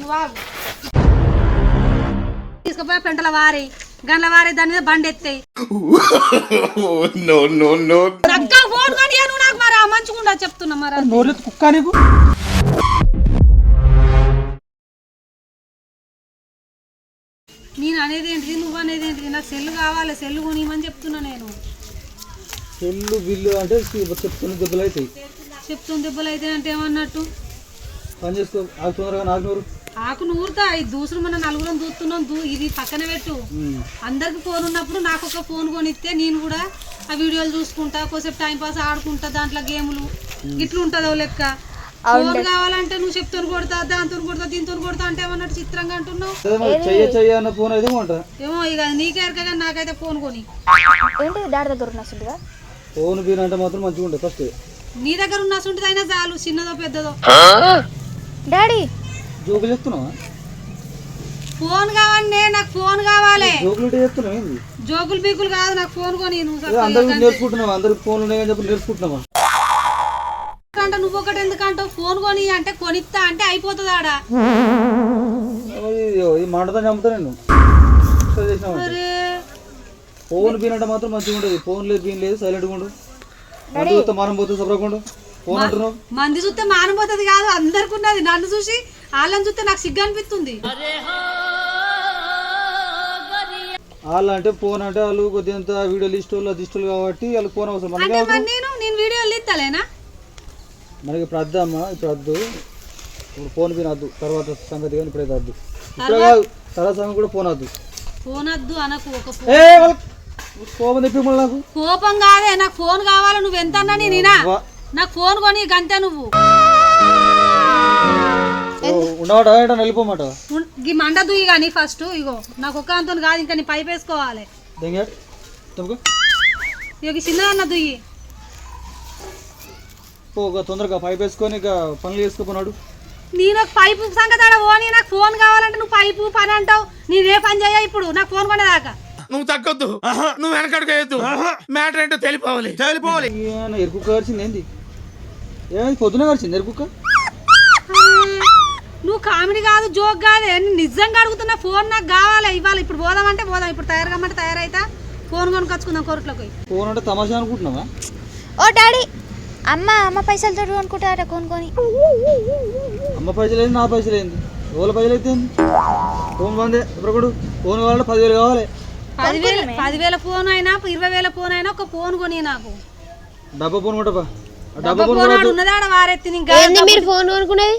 నువ్వు తీసుకుపోయి పెంటల వారి గంటల వారి దాని మీద బండి ఎత్తాయి ఫోన్ కొని నువ్వు నాకు మరి ఆ మంచిగుండా చెప్తున్నా మరి. నోరు కుక్క నీకు? నేను అనేది ఏంటిది నువ్వు అనేది ఏంటిది? నాకు సెల్లు కావాలి సెల్లు కొనిమని చెప్తున్నా నేను. సెల్లు బిల్లు అంటే చెప్తున్న దెబ్బలు అవుతాయి చెప్తుంది దెబ్బలు అయితే అంటే ఏమన్నట్టు? పని చేసుకో తొందరగా నాకు నోరు. ఆకు నూరుతా ఇది దూసులు మన నలుగురం దూస్తున్నాం దూ ఇది పక్కన పెట్టు. అందరికి ఫోన్ ఉన్నప్పుడు నాకు ఒక ఫోన్ కొనిస్తే నేను కూడా ఆ వీడియోలు చూసుకుంటా కొద్దిసేపు టైం పాస్ ఆడుకుంటా దాంట్లో గేములు ఇట్లా ఉంటుందో లెక్క. ఫోన్ కావాలంటే నువ్వు చెప్తాను కొడతా దాంతో కొడతా దీంతో కొడతా అంటే ఏమన్నట్టు చిత్రంగా అంటున్నావు? ఏమో ఇక నీకే ఎరకగా నాకైతే ఫోన్ కొని. ఏంటి దగ్గర ఫోన్ బీన్ అంటే మాత్రం మంచిగా ఉంటుంది ఫస్ట్ నీ దగ్గర ఉన్న అయినా చాలు చిన్నదో పెద్దదో. డాడీ జోకులు చెప్తున్నావా ఫోన్ కావాలి నాకు ఫోన్ కావాలి. జోకులు చెప్తున్నావు ఏంది? జోకులు బీకులు కాదు నాకు ఫోన్ కొని అందరికి నేర్చుకుంటున్నావా? అందరికి ఫోన్లు ఉన్నాయని చెప్పి నేర్చుకుంటున్నావా? అంటే నువ్వు ఒకటి ఎందుకంటావు? ఫోన్ కొని అంటే కొనిస్తా అంటే అయిపోతుంది ఆడ ఈ మాటతో చంపుతా నేను. ఫోన్ బీన్ మాత్రం మంచిగా ఉంటుంది. ఫోన్ లేదు బీన్ లేదు సైలెంట్గా ఉండు. మానం పోతే సపరకుండా ఫోన్ అంటున్నావు? మంది చూస్తే మానబోతుంది కాదు అందరికి ఉన్నది. నన్ను చూసి వాళ్ళని చూస్తే నాకు సిగ్గు అనిపిస్తుంది. వాళ్ళు అంటే ఫోన్ అంటే వాళ్ళు కొద్దిగా వీడియో లిస్ట్ వాళ్ళు అది ఇష్టలు కాబట్టి వాళ్ళు ఫోన్ అవసరం. మనకి అంటే మరి నేను నేను వీడియోలు ఇస్తాలేనా మనకి ఇప్పుడు వద్దు అమ్మ ఇప్పుడు వద్దు ఇప్పుడు ఫోన్ బీన్ వద్దు తర్వాత సంగతి కానీ ఇప్పుడైతే వద్దు ఇప్పుడే కాదు తర్వాత సంగతి కూడా ఫోన్ వద్దు ఫోన్ వద్దు అనకు ఒక ఫోన్. ఏ వాళ్ళ కోపం తెప్పి మళ్ళీ నాకు? కోపం కాదే నాకు ఫోన్ కావాలి? నువ్వు ఎంత అన్నా నేనా. నాకు ఫోన్ కొని గంతే నువ్వు. వెళ్ళిపోమాట? ఉన్- ఈ మండ దుయ్యి కానీ ఫస్ట్ ఇగో నాకు ఒక్క అంతో కాదు ఇంకా నీ పైపు వేసుకోవాలి. ఇక చిన్న అన్న దుయ్యి. తొందరగా పైప్ వేసుకొని ఇక పనులు చేసుకోపోనాడు. నేను ఒక పైపు సంగతి ఆడ పోనీ నాకు ఫోన్ కావాలంటే నువ్వు పైపు పని అంటావు. నేనే పని చేయ ఇప్పుడు నాకు ఫోన్ కొనేదాకా నువ్వు తగ్గొద్దు. నువ్వు వెనకడుగు వేయద్దు. మ్యాటర్ ఏంటో తెలిపోవాలి. తెలిపోవాలి ఎరుకుక్క కరిచింది ఏంది ఏమైంది? పొద్దున కరిచింది ఎరుకుక్క నువ్వు కామెడీ కాదు జోక్ కాదే నిజంగా అడుగుతున్నా ఫోన్ నాకు కావాలి? ఇవాళ ఇప్పుడు పోదామంటే పోదాం ఇప్పుడు తయారు కమ్మంటే తయారైతా? ఫోన్ కొనుకొచ్చుకుందాం కోర్టులోకి పోయి. ఫోన్ అంటే తమాషా అనుకుంటున్నావా? ఓ డాడీ అమ్మ అమ్మ పైసలతో అనుకుంటారట కొనుక్కొని. అమ్మ పైసలు ఏంది నా పైసలు ఏంది ఎవరి పైసలు అయితే ఫోన్ బందే ఇప్పుడు ఫోన్ కావాలంటే పదివేలు కావాలి. పదివేల పదివేల ఫోన్ అయినా ఇరవై వేల ఫోన్ అయినా ఒక ఫోన్ కొని నాకు. డబ్బా ఫోన్ కొట్టపా డబ్బా ఫోన్ ఫోన్ ఆడ ఉన్నది ఆడ వారెత్తి మీరు ఫోన్ కొనుక్కునేది?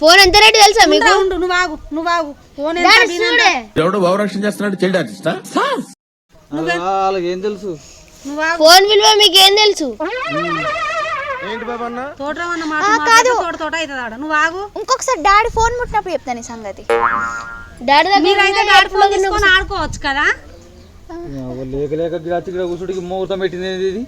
ఫోన్ ఎంత రేటు తెలుసా మీకు? ఉండు, నువ్వు ఆగు నువ్వు ఆగు. ఫోన్ ఎంత? ఎవడో భావరక్షణ చేస్తున్నాడు చైల్డ్ ఆర్టిస్టా? వాళ్ళకి ఏం తెలుసు? నువ్వు ఆగు. ఫోన్ విలువ మీకు ఏం తెలుసు? తోటలో ఉన్న మాట మాట్లాడితే తోట తోట అవుతుంది ఆడ. నువ్వు ఆగు. ఇంకొకసారి డాడీ ఫోన్ ముట్టినప్పుడు చెప్తాను ఈ సంగతి. డాడీ దగ్గర మీరైతే డాడీ ఫోన్ తీసుకొని ఆడుకోవచ్చు కదా? లేక లేక గిరాచి కూర్చుడికి ముహూర్తం పెట్టింది ఏంది ఇది?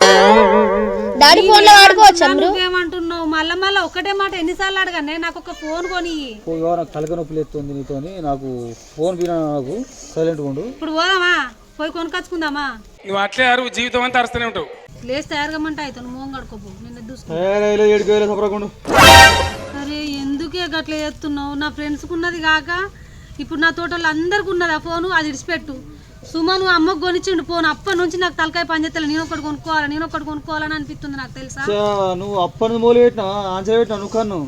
డాడీ ఫోన్లో వాడుకోవచ్చా నువ్వేమంటున్నావు మళ్ళా మళ్ళీ ఒకటే మాట ఎన్నిసార్లు అడగనే. నాకు ఒక ఫోన్ కొని పో, ఇగో నాకు తలక నొప్పి లేస్తుంది నీతోని. నాకు ఫోన్ బినా నాకు. సైలెంట్గా ఉండు. ఇప్పుడు పోదామా? పోయి కొనుకొచ్చుకుందామా? నువ్వు అట్లే అరువు. జీవితం అంతా అరుస్తూనే ఉంటావు. లేచి తయారుగమంటే అవుతాను మోహం కడుకోపు నిన్న సపరకుండు అరే ఎందుకే గట్లా చేస్తున్నావు? నా ఫ్రెండ్స్కి ఉన్నది కాక ఇప్పుడు నా తోటలో అందరికి ఉన్నది ఆ ఫోను అది ఇడిచిపెట్టు. సుమా నువ్వు అమ్మకు కొనిచ్చిండు ఫోన్ అప్పటి నుంచి నాకు తలకాయ పనిచేస్తలే నేను ఒకటి కొనుక్కోవాలి నేను ఒకటి కొనుక్కోవాలని అనిపిస్తుంది నాకు తెలుసా? నువ్వు అప్పని మూలు పెట్టినావా? ఆన్సర్ పెట్టినా నువ్వు కన్ను?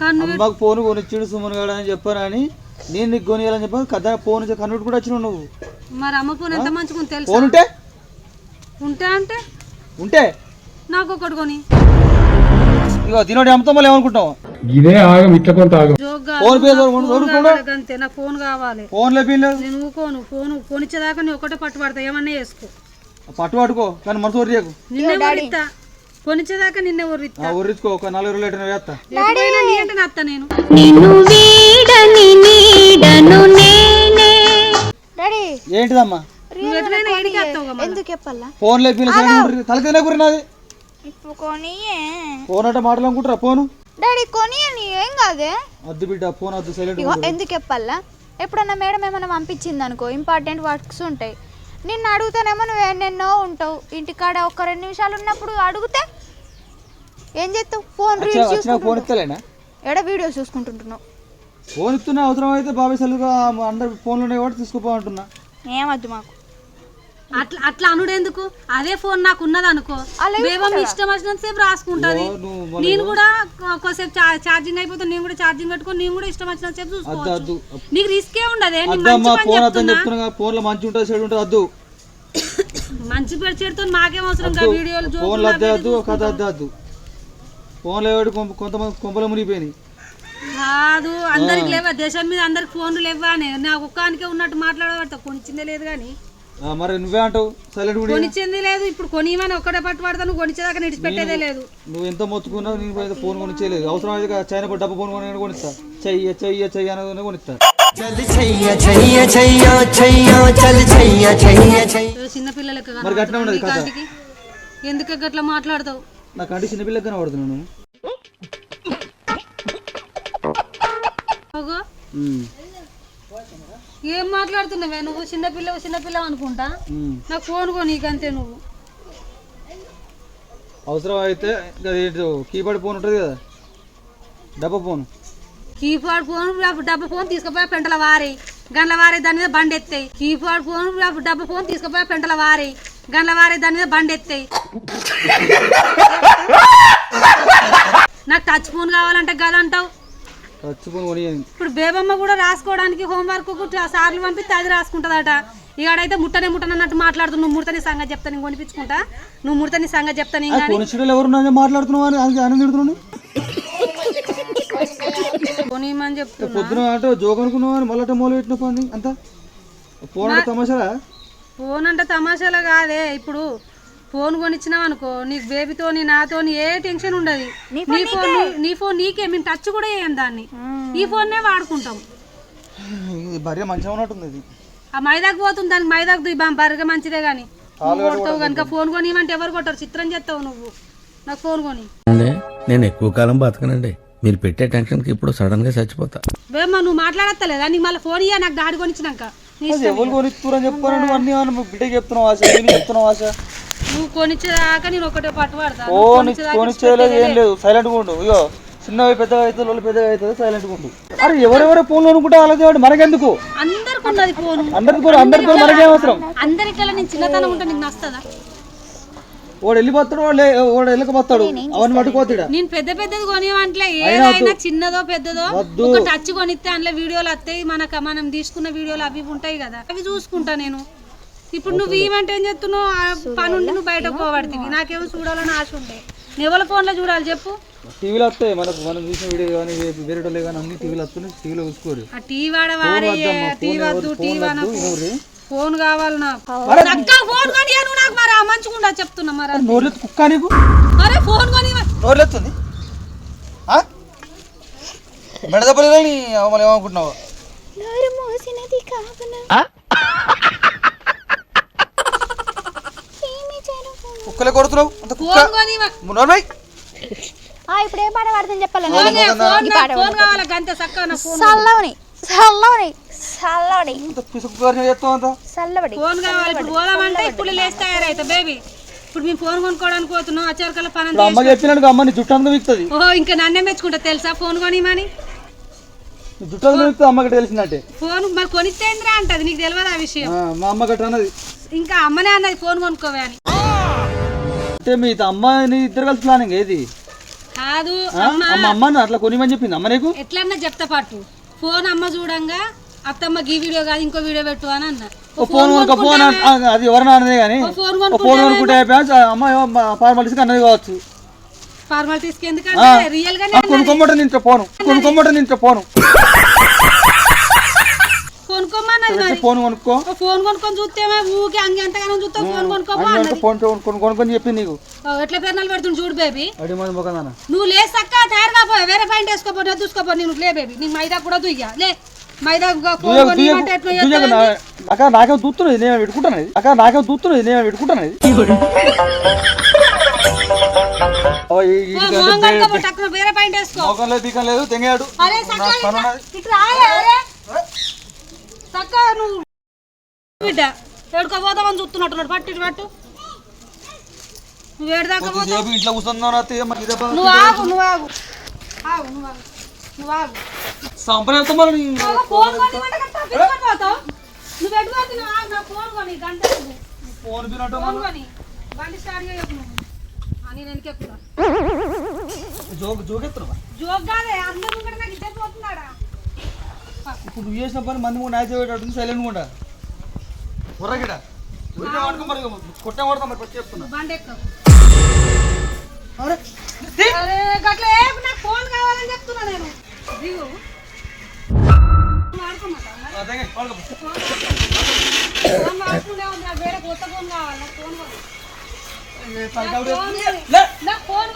కన్ను అమ్మకు ఫోన్ కొనిచ్చిండు సుమన్ గాడు అని చెప్పాను అని నేను నీకు కొనియాలని చెప్పాను కదా ఫోన్ కన్నుడు కూడా వచ్చినావు నువ్వు. మరి అమ్మ ఫోన్ ఎంత మంచిగా తెలుసా? ఫోన్ ఉంటే ఉంటే అంటే? ఉంటే? నాకు ఒకటి కొని. ఇగో తినోటి అమ్మతో మళ్ళీ ఏమనుకుంటావు ఇదే ఆగం ఇట్ల కొంత ఆగం. ఫోన్ పే? ఫోన్? కావాలి అంతే నాకు ఫోన్ కావాలి. ఫోన్ నేను ఊకోను ఫోన్ నేను ఒకటే పట్టుబడతా ఏమన్నా చేసుకో. పట్టు పట్టుకో కానీ మనసు ఒరియకు నిన్నే నిన్నే ఊరిస్తా ఒర్రించుకో ఒక నలుగురు లీటర్ వేస్తా. నీ అంటే నత్త నేను. నిన్ను వీడని నీడను నేనే. డాడీ. ఏంటిదమ్మా? నువ్వు ఎటుపోయినా ఏడికి వస్తావు ఎందుకు చెప్పాలా? ఫోన్ లేపిల్లు తలకైనా కురినది ఫోన్ అంటే మాటలు అనుకుంటారా ఫోను? డాడీ కొని అని ఏం కాదే? అద్దు బిడ్డ ఫోన్ వద్దు సైలెంట్ ఇగో ఎందుకు చెప్పాలా? ఎప్పుడన్నా మేడం ఏమైనా పంపించింది అనుకో ఇంపార్టెంట్ వర్క్స్ ఉంటాయి. నిన్ను అడుగుతానేమో నువ్వు ఎన్నెన్నో ఉంటావు. ఇంటికాడ ఒక రెండు నిమిషాలు ఉన్నప్పుడు అడిగితే ఏం చేస్తావు? ఫోన్ రీల్స్ ఫోన్ ఇస్తలేనా? ఎడ వీడియోస్ చూసుకుంటుంటున్నావు? ఫోన్ ఇస్తున్నా అవసరం అయితే బాబాయ్ సెల్లుగా అందరు ఫోన్లు ఉన్నాయి కాబట్టి తీసుకోపో అంటున్నా ఏమద్దు మాకు. అట్లా అట్లా అనుడు ఎందుకు అదే ఫోన్ నాకు ఉన్నది అనుకో బేబం ఇష్టం వచ్చినంత సేపు రాసుకుంటది నేను కూడా చా- ఛార్జింగ్ అయిపోతే నేను కూడా ఛార్జింగ్ పెట్టుకొని నేను కూడా ఇష్టం వచ్చినంత సేపు చూసుకోవచ్చు. నీకు రిస్కే ఉండదే ఫోన్ మంచి ఉంటుంది చెడు ఉంటుంది అద్దు. మంచి మాకేం అవసరం కా వీడియోలు ఫోన్లో కథ ఫోన్లో ఎవడు కొంత- కొంతమంది కొంపలు మునిగిపోయినాయి. కాదు అందరికి లేవా? దేశం మీద అందరికి ఫోన్లు లేవా అని? నాకు ఒక్కనికే ఉన్నట్టు మాట్లాడబడతా కొనిచ్చిందే లేదు కానీ. మరి నువ్వే అంటావు? సైలెంట్ కూడా కొనిచ్చింది లేదు ఇప్పుడు కొనిమని ఒక్కడే పట్టు పడతా నువ్వు కొనిచ్చేదాకా నిడిచిపెట్టేదే లేదు. నువ్వు ఎంత మొత్తుకున్నావు నేను పోయి ఫోన్ కొనిచ్చేయలేదు అవసరం అయితే చైనా పడి డబ్బు ఫోన్ కొని కొనిస్తా. చెయ్య చెయ్య చెయ్య అనేది కొనిస్తా. మరి గట్టినే ఉండదు కథ ఎందుకు గట్లా మాట్లాడతావు? నాకు అంటే చిన్నపిల్లకి కనబడుతున్నాను ఏం మాట్లాడుతున్నావే? నువ్వు చిన్నపిల్లవు చిన్నపిల్లవు అనుకుంటా. నాకు ఫోన్ కో నీకంతే నువ్వు. అవసరం అయితే కీప్యాడ్ ఫోన్ ఉంటుంది కదా. డబ్బా ఫోన్. కీప్యాడ్ ఫోన్ డబ్బా ఫోన్ తీసుకుపోయి పెంటల వారి. గంటల వారి దాని మీద బండి ఎత్తాయి. కీప్యాడ్ ఫోన్ డబ్బా ఫోన్ తీసుకుపోయి పెంటల వారి. గంటల వారి దాని మీద బండి ఎత్తాయి. నాకు టచ్ ఫోన్ కావాలంటే గదంటావు. ఇప్పుడు బేబమ్మ కూడా రాసుకోవడానికి హోంవర్క్ సార్లు పంపిస్తే అది రాసుకుంటుందట. ఇవాడైతే ముట్టనే ముట్టనన్నట్టు మాట్లాడుతూ నువ్వు ముడతని సంగతి చెప్తా నేను కొనిపించుకుంటా. నువ్వు ముడతని సంగతి చెప్తా నేను కానీ కొనిచ్చేటోళ్ళు ఎవరు మాట్లాడుతున్నావు కొనిమని చెప్తున్నా. పొద్దున అంటే జోక్ అనుకున్నావు అని మళ్ళీ మొదలు పెట్టిన పని అంతా? ఫోన్ అంటే తమాషాలా? ఫోన్ అంటే తమాషాలా కాదే ఇప్పుడు ఫోన్ కొనిచ్చినావు అనుకో నీకు బేబీతోని నాతోని ఏ టెన్షన్ ఉండదు. నీ ఫోన్ నీ- ఫోన్ నీకే మేము టచ్ కూడా చేయం దాన్ని. ఈ ఫోన్నే వాడుకుంటాం. ఇది భార్య మంచిగా ఉన్నట్టుంది ఇది. ఆ మైదాకు పోతుంది దానికి మైదాకు దుయ్యి బర్గ మంచిదే కానీ కొడతావు కనుక ఫోన్ కొనిమంటే ఎవరు కొట్టారు? చిత్రం చేస్తావు నువ్వు. నాకు ఫోన్ కొని. అండి నేను ఎక్కువ కాలం బతకనండి. మీరు పెట్టే టెన్షన్కి ఇప్పుడు సడన్గా చచ్చిపోతా. వేమ్మా నువ్వు మాట్లాడత్తలేదా? నీకు మళ్ళీ ఫోన్ ఇయ్యా నాకు డాడీ కొనిచ్చినాక. ఎవరు కొనిస్తున్నారు అని చెప్పాను అన్ని బిడ్డకి చెప్తున్నావు ఆశ నేను చెప్తున్నావు ఆశ? నువ్వు కొనిచ్చేదాకా నేను ఒకటే పట్టు పడతా. ఫోన్ కొనిచ్చేయలేదు ఏం లేదు. సైలెంట్ ఉండు. ఇగో చిన్నవి పెద్దగా అవుతుంది వాళ్ళు పెద్దగా అవుతుంది సైలెంట్ ఉండు. అరే ఎవరెవరో ఫోన్లో అనుకుంటే మనకెందుకు? అందరికి ఉన్నది ఫోన్. అందరికి మనకేం అవసరం? నేను చిన్నతనం ఉంటే నీకు నస్తుందా వాడు వెళ్ళిపోతాడు వాడు వెళ్ళకపోతాడు. అవన్నీ పట్టుకోతాడు నేను పెద్ద పెద్దది కొనివ్వంట్లే ఏదైనా చిన్నదో పెద్దదో. ఒక టచ్ కొనిస్తే అందులో వీడియోలు వస్తాయి. మనకు మనం తీసుకున్న వీడియోలు అవి ఉంటాయి కదా. అవి చూసుకుంటా నేను. ఇప్పుడు నువ్వు ఏమంటే ఏం చెప్తున్నావు ఆ పని ఉండి నువ్వు బయటకు పోబడుతుంది నాకేమో చూడాలని ఆశ ఉండే నువ్వు ఎవరి ఫోన్లో చూడాలి చెప్పు. టీవీలో వస్తాయి మనకు మనం చూసిన వీడియో కానీ వేరే వాళ్ళు కానీ అన్ని టీవీలో వస్తున్నాయి. టీవీలో చూసుకోరు. ఆ టీవీ వాడవారే టీవీ వద్దు టీవీ అనకు ఎవరు? ఫోన్ కావాలి నాకు. అక్క ఫోన్ కొని నువ్వు నాకు మరి ఆ మంచిగుండా చెప్తున్నా మరి కుక్క నీకు? అరే ఫోన్ కొని నోర్లెత్తుంది మెడదప్పలేదని మళ్ళీ ఏమనుకుంటున్నావు నోరు మోసినది కావున ఏమి జరుగును? కుక్కలే కొడుతున్నావు? అంత కుక్క. నోర్మై. ఇప్పుడు ఏ పాట పాడుతుంది చెప్పాలి? ఫోన్ నాకు ఫోన్ కావాలి? గంతే చక్కగా నా ఫోన్ చల్లవని చల్లవని ఫోన్ కావాలి? ఇప్పుడు పోదామంటే ఇప్పుడు లేచి తయారైతే బేబీ. ఇప్పుడు మేము ఫోన్ కొనుక్కోవడానికి పోతున్నాం అచ్చరికల పని అమ్మ అమ్మ జుట్టు అంతా విక్తుంది ఓ ఇంకా నన్నే మెచ్చుకుంటా తెలుసా? ఫోన్ కొనిమని నీ జుట్టు అంతా విక్తుంది అమ్మకి తెలిసినట్టే ఫోన్ మరి కొనిస్తేంద్రా అంటది? నీకు తెలియదు ఆ విషయం? మా అమ్మ అన్నది. ఇంకా అమ్మనే అన్నది ఫోన్ కొనుక్కోవే అని. అంటే మీ అమ్మ నీ ఇద్దరు కలిసి ప్లానింగ్ ఏది కాదు? అమ్మ. అమ్మని అట్లా కొనిమని చెప్పింది అమ్మ నీకు? ఎట్లన్నా చెప్తా పట్టు ఫోన్ అమ్మ చూడంగా అత్తమ్మ గీ వీడియో కాదు ఇంకో వీడియో పెట్టు అని అన్న. ఓ ఫోన్ కొనుక్కో ఫోన్ అది ఎవరైనా అన్నదే కానీ. ఫోన్ ఫోన్ కొనుక్కుంటే అమ్మ ఫార్మాలిటీస్కి అన్నది కావచ్చు. ఫార్మాలిటీస్కి ఎందుకంటే రియల్ గానే ఆ, కొనుక్కోమంటే నేను పోను కొనుక్కోమంటే నేను పోను కొనుక్కోమన్నది మరి. ఫోన్ కొనుక్కో. ఫోన్ కొనుక్కొని చూస్తేమే ఊకే అంగి ఎంతగానో చూస్తావు ఫోన్ కొనుక్కోపో అని అన్నది. కొనుక్కో, ఫోన్ కొను- కొను- కొనుక్కొని చెప్పింది నీకు. ఎట్లా పెరణాలు పెడుతుంది చూడు బేబీ. అడి మొక్కదాన నువ్వు లే సక్క టైర్ కాపో వేరే పాయింట్ వేసుకోపో నేను చూసుకోపో నేను లే బేబీ. నీకు మైదా కూడా దుయ్యా. లే మైదా ఫోన్ కొనివ్వమంటే ఎట్లా? అక్క నాకేం దూస్తున్నది నేను పెట్టుకుంటాను అక్క నాకేం దూస్తున్నది నేను పెట్టుకుంటాను వేరే పాయింట్ వేసుకో. లేదు బీకం లేదు తెంగాడు అరే సక్క నాకు పని ఉన్నది. ఇటు రాయే, అరే సక్క నువ్వు బిడ్డ. ఎడుకో పోదామని చూస్తున్నట్టున్నాడు. పట్టు పట్టు. నువ్వు ఏడుదాకా పోతావు. ఇంట్లో. నువ్వు ఆగు నువ్వు ఆగు. ఆగు నువ్వు ఆగు. నువ్వు ఆగు. సంపరేత మరి ఒక ఫోన్ పోతావు. నువ్వు నా ఫోన్ కొని గంట సేపు. ఫోన్ బిన్ ఫోన్ కొని బండి స్టార్ట్ చేయకు నువ్వు. జోక్ జోక్ కాదే అందరూ కూడా నాకు ఇద్దరు పోతున్నాడా? ఇప్పుడు నువ్వు చేసిన పని మంది కూడా నాయ చేయబెట్టు సైలెంట్ కూడా కుర్రగిడ కొట్టే కొడతాం మరి చెప్తున్నా. ఫోన్ కావాలని చెప్తున్నా నేను. వేరే కొత్త ఫోన్ కావాలి ఫోన్ కావాలి ఫోన్